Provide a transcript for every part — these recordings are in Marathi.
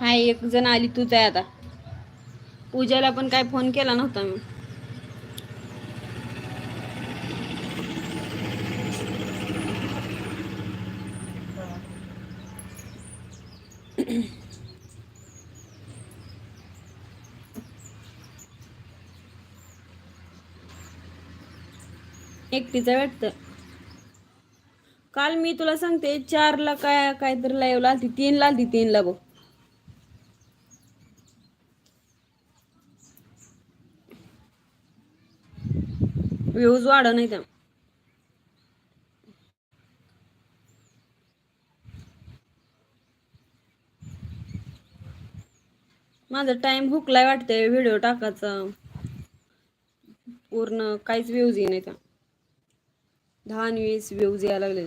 हाय एक जण आली तूच आहे आता. पूजाला पण काय फोन केला नव्हता मी. एकटीचं वाटतं. काल मी तुला सांगते चारला काय काहीतरी लाईव्ह आलती तीनला आलती तीनला बघ. व्ह्यूज वाढ नाही त्या. माझा टाइम हुकलाय वाटतंय व्हिडिओ टाकायचा. पूर्ण काहीच व्ह्यूज ये नाही त्या. दहा आणि वीस व्ह्यूज यायला लागले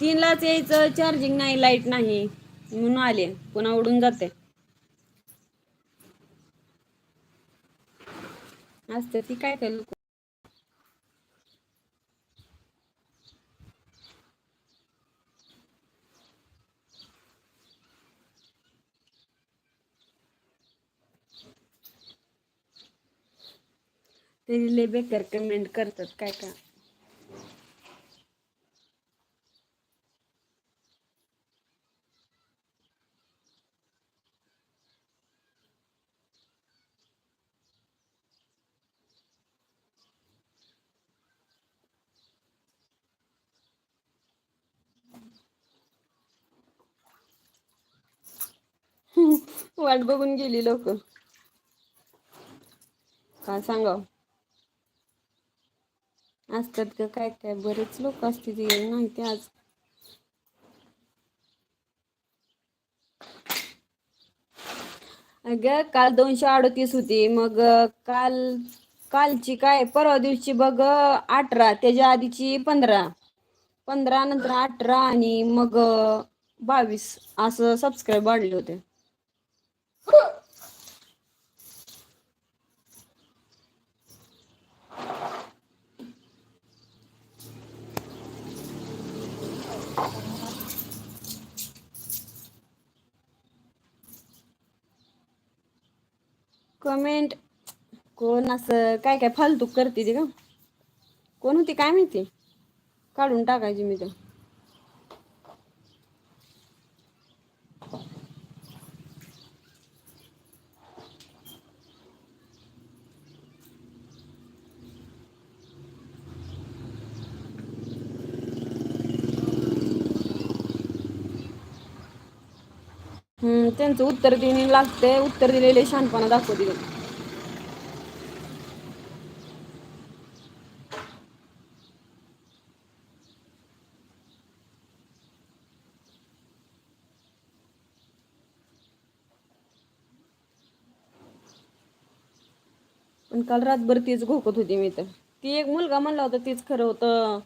तीनलाच यायचं चार्जिंग नाही लाइट नाही म्हणून आले. पुन्हा उडून जाते. असते ती काय काय लोक ते लय बेकार कमेंट करतात काय काय वाट बघून गेली लोक काय सांगाव? असतात का काय काय? बरेच लोक असते माहिती आज. अगं काल दोनशे अडतीस होती मग काल कालची काय? परवा दिवशी बघ अठरा त्याच्या आधीची पंधरा. पंधरा नंतर अठरा आणि मग बावीस असं सबस्क्राईब वाढले होते. कमेंट. कोण असं काय काय फालतू करते ती का कोण होती? काय माहिती? काढून टाकायची मी तर हम्म त्यांचं उत्तर देणे लागते उत्तर दिलेले शहाणपणा दाखवते पण काल रातभर तीच घोकत होती मी तर. ती एक मुलगा म्हणला होता तीच खरं होतं.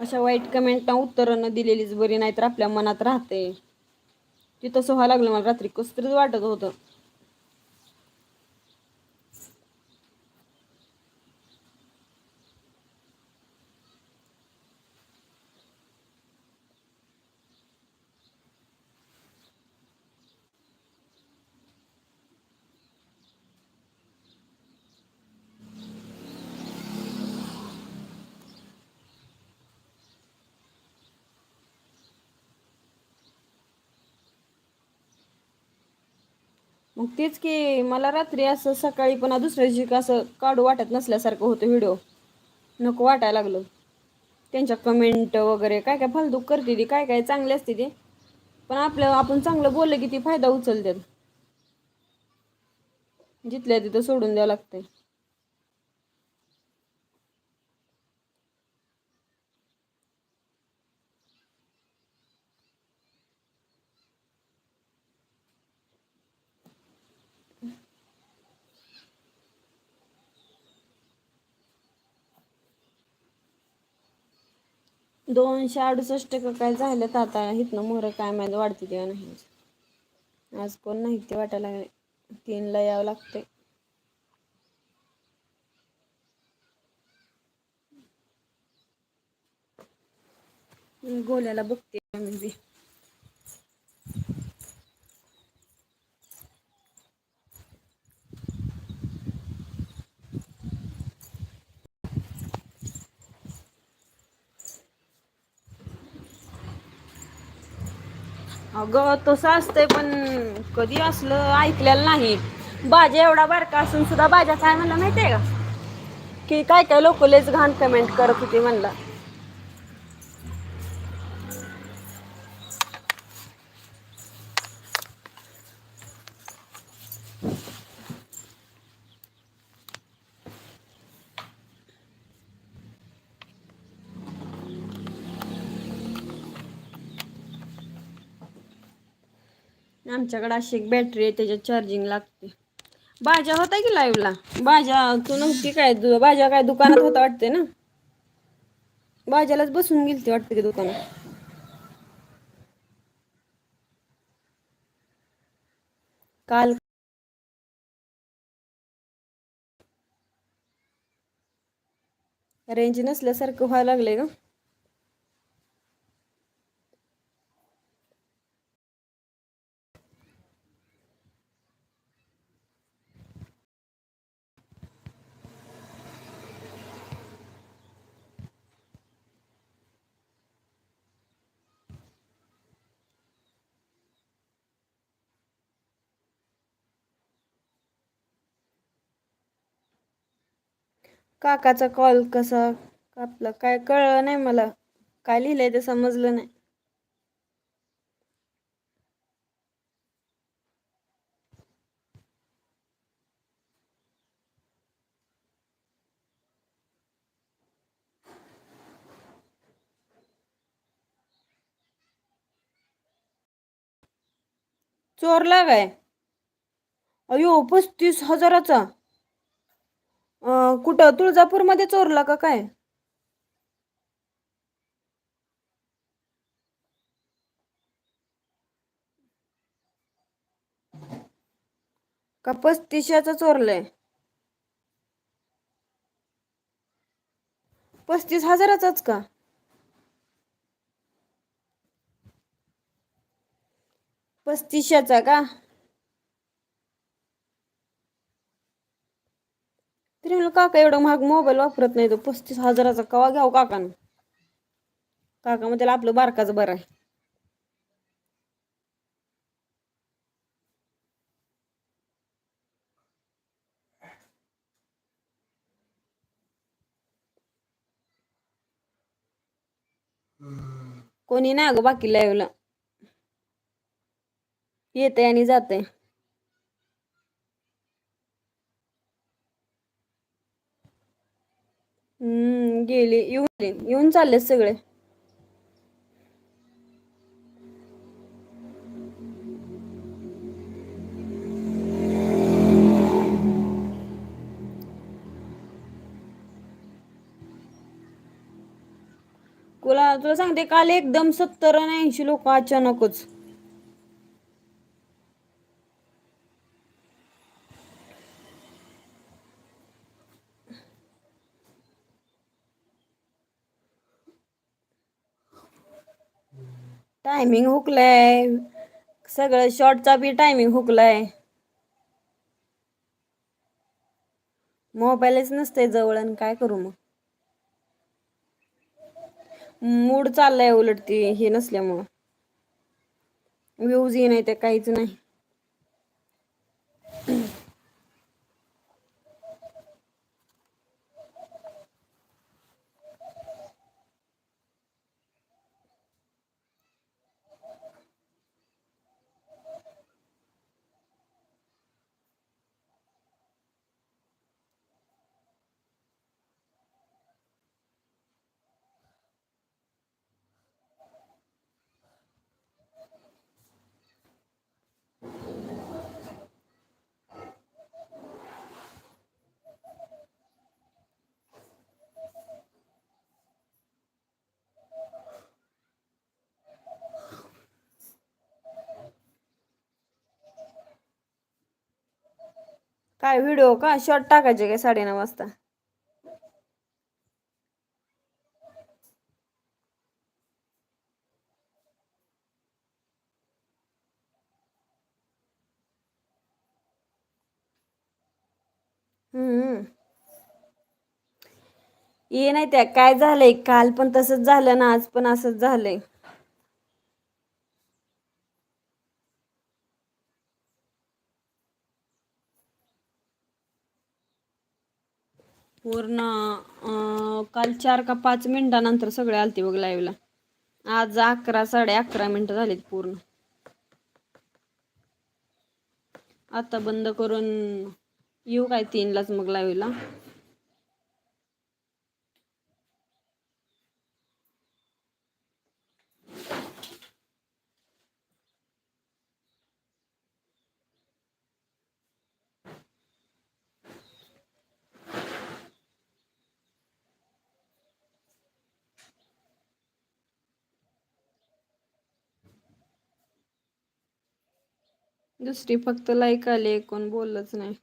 अशा वाईट कमेंटना उत्तरं न दिलेलीच बरी नाहीतर आपल्या मनात राहते तिथं तसं व्हायला लागलं मला रात्री. कसं तरीच वाटत होतं. मग तेच की मला रात्री असं सकाळी पण दुसऱ्या दिवशी असं काढू वाटत नसल्यासारखं होतं व्हिडिओ नको वाटायला लागलं. त्यांच्या कमेंट वगैरे काय काय फालतू करते ती काय काय चांगले असते ते. पण आपलं आपण चांगलं बोललं की ती फायदा उचलतात जिथल्या तिथं सोडून द्यावं लागतंय. दोनशे अडुसष्ट का काय झालं आता? इथनं मोहरं काय माहिती? वाढते किंवा नाही. आज कोण नाही ते वाटायला लागले. तीनला यावं लागते गोल्याला बघते म्हणजे अगं तसं असतंय पण कधी असलं ऐकलेलं नाही. बाजा एवढा बारका असून सुद्धा बाजा काय म्हणला माहितीये का? की काय काय लोक लेच घाण कमेंट करत होती म्हणला. आमच्याकडे अशी एक बॅटरी आहे त्याच्यात चार्जिंग लागते. भाज्या होता की लाईव्हला भाज्या तू नव्हती काय? भाज्या काय दुकानात होता वाटते ना? भाज्यालाच बसून गेलती वाटते की दुकानात. काल रेंज नसल्यासारखं व्हायला लागले का काकाचा कॉल कसा कापला काय कळलं नाही मला. काय लिहिलंय ते समजलं नाही. चोरला काय? अयो पस्तीस हजाराचा. अं, कुठं? तुळजापूरमध्ये चोरला का काय? का पस्तीसशेचा चोरलाय? पस्तीस हजाराचाच का? पस्तीसशेचा का? तरी म्हणलं काका एवढा महाग मोबाईल वापरत नाही तो पस्तीस हजाराचा कवा घ्याव काकानं? काका मग त्याला आपलं बारकाच बरं आहे. कोणी नाही अगं बाकी लाईव्हला येते आणि जाते हम्म गेले. येऊन येऊन चालले सगळे. तुला तुला सांगते काल एकदम सत्तर आणि ऐंशी लोक अचानकच. टायमिंग हुकलाय. सगळं शॉर्टचा बी टायमिंग हुकलाय. मोबाईलच नसते जवळ आणि काय करू मग? मूड चाललाय उलट ती हे नसल्यामुळं. व्ह्यूज ये नाही ते काहीच नाही. काय व्हिडिओ का? शॉर्ट टाकायचे काय साडेनऊ वाजता? हम्म. ये नाही त्या काय झालंय? काल पण तसंच झालं ना आज पण असंच झालंय. पूर्ण काल चार का पाच मिनिटानंतर सगळे आलते बघ लाईव्हला आज अकरा साडे अकरा मिनिटं झालीत पूर्ण. आता बंद करून येऊ काय तीनलाच मग लाईव्हला दुसरी फक्त लाईक आली कोण बोललंच नाही.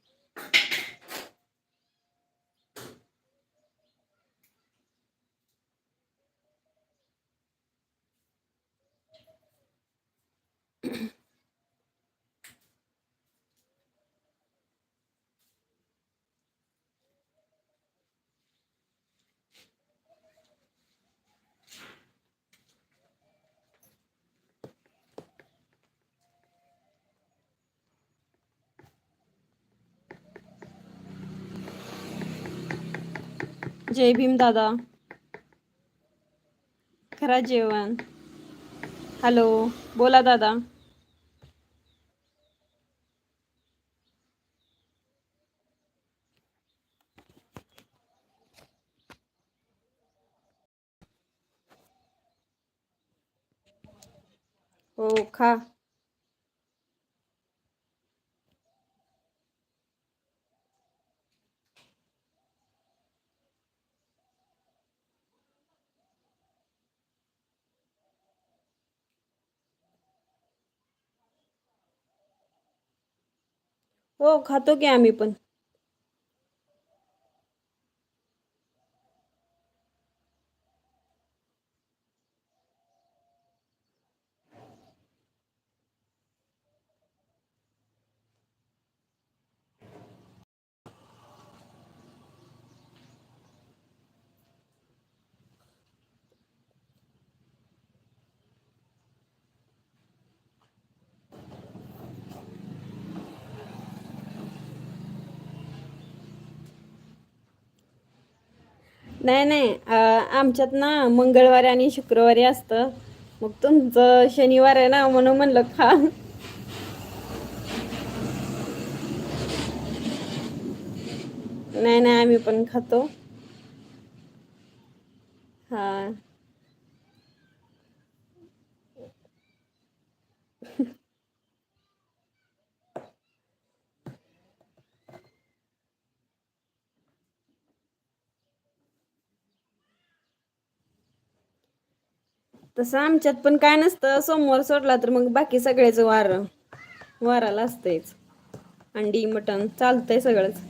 जय भीम दादा. खरा जेवण. हॅलो बोला दादा. हो खा. हो खातो की आम्ही पण. नाही नाही. आमच्यात ना मंगळवारी आणि शुक्रवारी असतं. मग तुमचं शनिवार आहे ना म्हणून म्हणलं खा. नाही नाही आम्ही पण खातो. हा. तसं आमच्यात पण काय नसतं. सोमवार सोडला तर मग बाकी सगळेच वार वाराला असतंयच. अंडी मटण चालतंय सगळंच.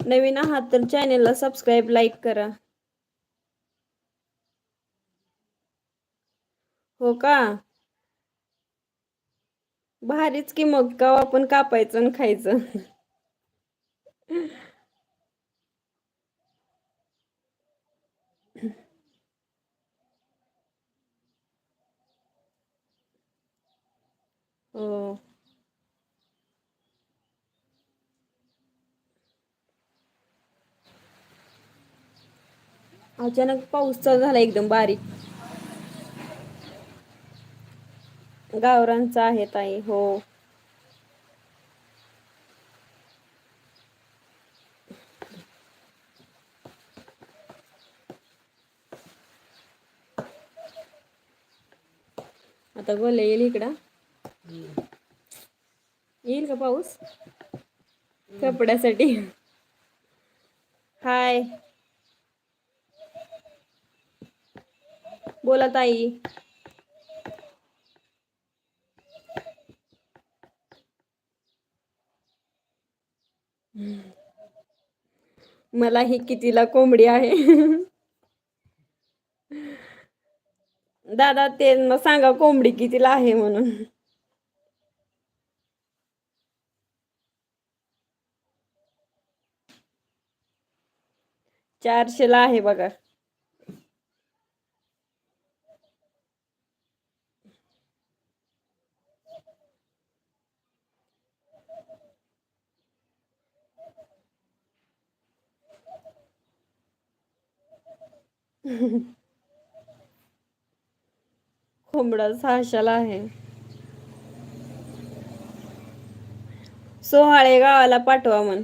नवीन आहात तर चॅनेलला सबस्क्राईब लाईक करा. हो का? भारीच की मग कवा पण कापायचं आणि खायचं. हो. अचानक पाऊस चालू झाला एकदम बारीक. गावरांचा आहे ताई हो. आता गोले येईल इकडं. येईल का पाऊस? कपड्यासाठी. हाय. बोला ताई. मला ही कितीला कोंबडी आहे? दादा ते सांगा कोंबडी कितीला आहे म्हणून. चारशेला आहे बघा. कोंबडा सहाशाला आहे. सोहाळे गावाला पाठवा म्हण.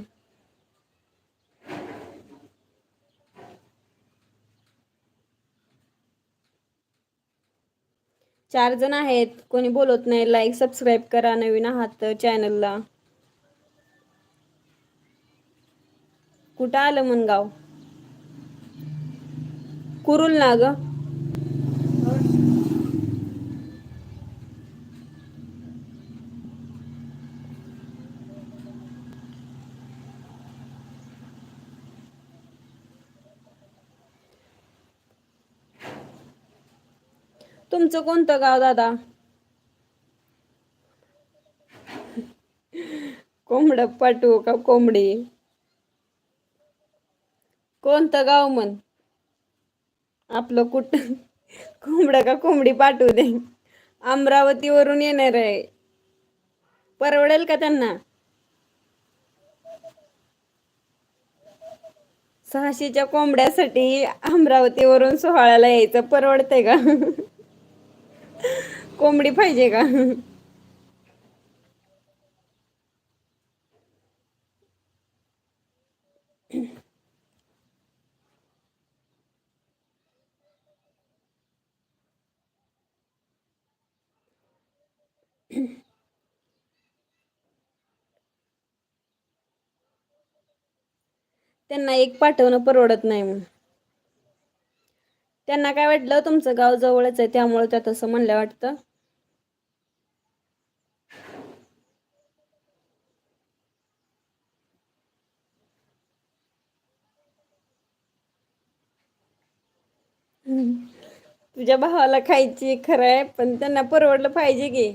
चार जण आहेत. कोणी बोलत नाही. लाईक सबस्क्राईब करा. नवीन आहात चॅनलला कुठं आलं मन गाव कुरुल ना ग. तुमचं कोणतं गाव दादा? कोंबड पाठवू का कोंबडी? कोणतं गाव म्हण? आपलं कुठ? कोंबडं का कोंबडी पाठवू दे. अमरावतीवरून येणार आहे. परवडेल का त्यांना? सहाशेच्या कोंबड्यासाठी अमरावतीवरून सोहळ्याला यायचं परवडतंय का? कोंबडी पाहिजे का? त्यांना एक पाठवणं परवडत नाही म्हणून त्यांना काय वाटलं? तुमचं गाव जवळच आहे त्यामुळे त्या तसं म्हणल्या वाटतं. तुझ्या भावाला खायची खरं आहे पण त्यांना परवडलं पाहिजे की.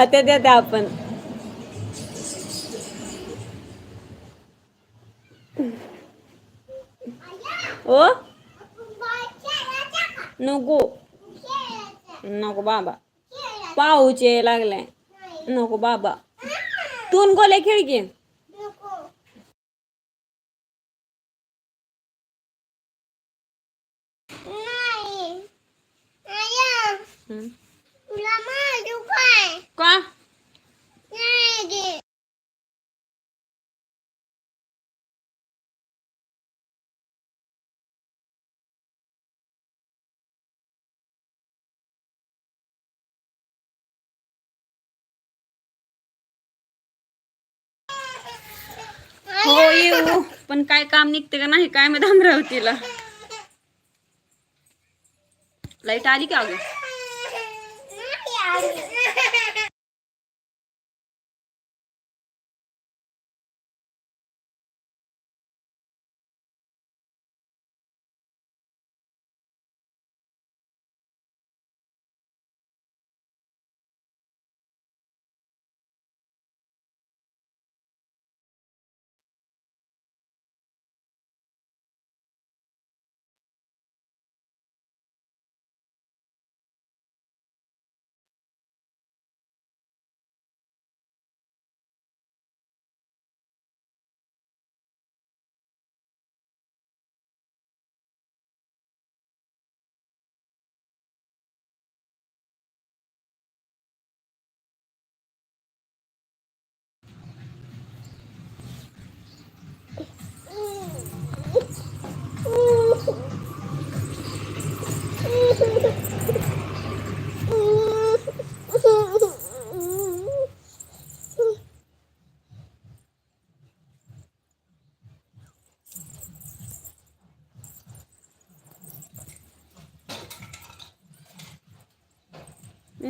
खात्यात येत्या आपण. ओ? नको. नको बाबा. पाहूचे लागले लागलाय. नको बाबा. तून गोल्या खिडकी हम्म. का हो येऊ पण काय काम निघते का नाही काय माहीत अमरावतीला. लाइट आली का अगं?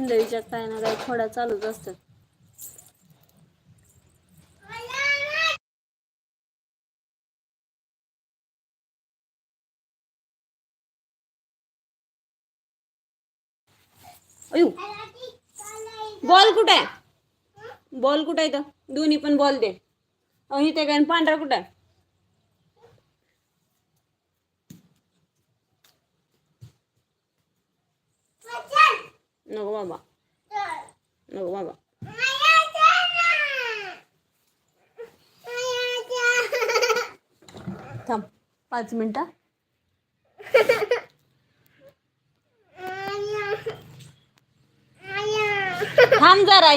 इंदळीच्या काय ना काही खोड्या चालूच असतात. अयू बॉल कुठे आहे? बॉल कुठे आहे तर दोन्ही पण बॉल दे. अहो इथे काय पांढरा कुठे आहे? नको बाबा नको बाबा थांब पाच मिनिटं थांब जरा